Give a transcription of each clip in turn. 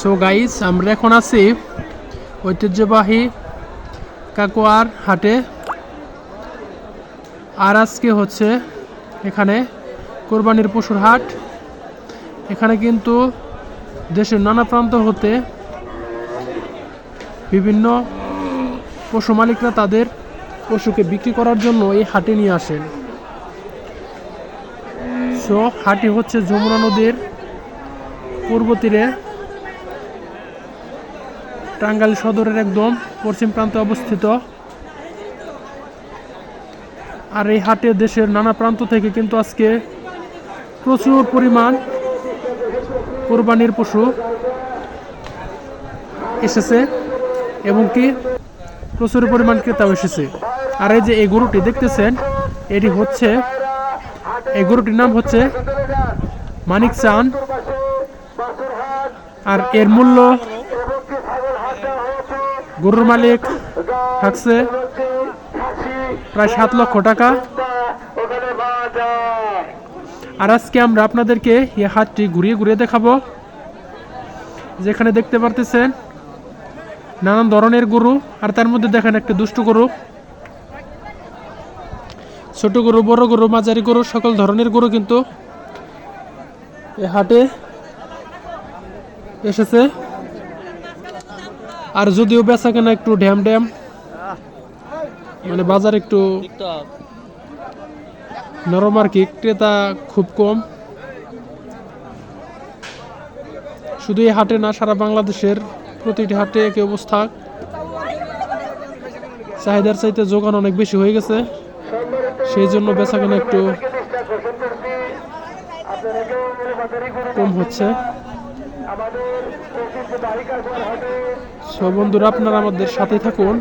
So guys আমরা এখন আছি ঐতিহ্যবাহী কাকুয়ার হাটে। আর আজকে হচ্ছে এখানে কোরবানির পশুর হাট। এখানে কিন্তু দেশের নানা প্রান্ত হতে বিভিন্ন পশু মালিকরা তাদের পশুকে বিক্রি করার জন্য এই হাটে নিয়ে আসেন। সো হাটি হচ্ছে যমুনা নদীর পূর্ব তীরে। টাঙ্গাইল সদরের একদম পশ্চিম প্রান্তে অবস্থিত। আর এই হাটে দেশের নানা প্রান্ত থেকে কিন্তু আজকে প্রচুর পরিমাণ কোরবানির পশু এসেছে এবং কি প্রচুর পরিমাণ ক্রেতাও এসেছে। আর এই যে এই গরুটি দেখতেছেন, এটি হচ্ছে, এই গরুটির নাম হচ্ছে মানিক চান আর এর মূল্য গরুর মালিক থাকছে প্রায় সাত লক্ষ টাকা। আর আজকে আমরা আপনাদেরকে এই হাটটি ঘুরিয়ে ঘুরিয়ে দেখাবো। যেখানে দেখতে পারতেছেন নানান ধরনের গরু, আর তার মধ্যে দেখেন একটা দুষ্ট গরু, ছোট গরু, বড় গরু, মাঝারি গরু, সকল ধরনের গরু কিন্তু এ হাটে এসেছে। আর যদিও বেচা কেনা একটু ড্যাম ড্যাম মানে বাজার একটু নরম আর কি, ক্রেতা খুব কম। শুধু এই হাটে না, সারা বাংলাদেশের প্রতিটি হাটে একই অবস্থা। চাহিদার চাইতে যোগান অনেক বেশি হয়ে গেছে। সেই জন্য বেচা কেনা একটু কম হচ্ছে। সব বন্ধুরা আপনারা আমাদের সাথে থাকুন।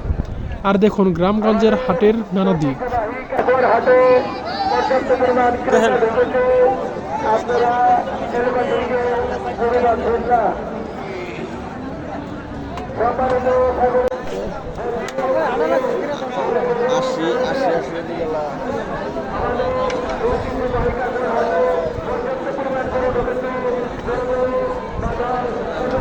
আর দেখুন গ্রামগঞ্জের হাটের নানা দিক। আশি আশি আশি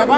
বাবা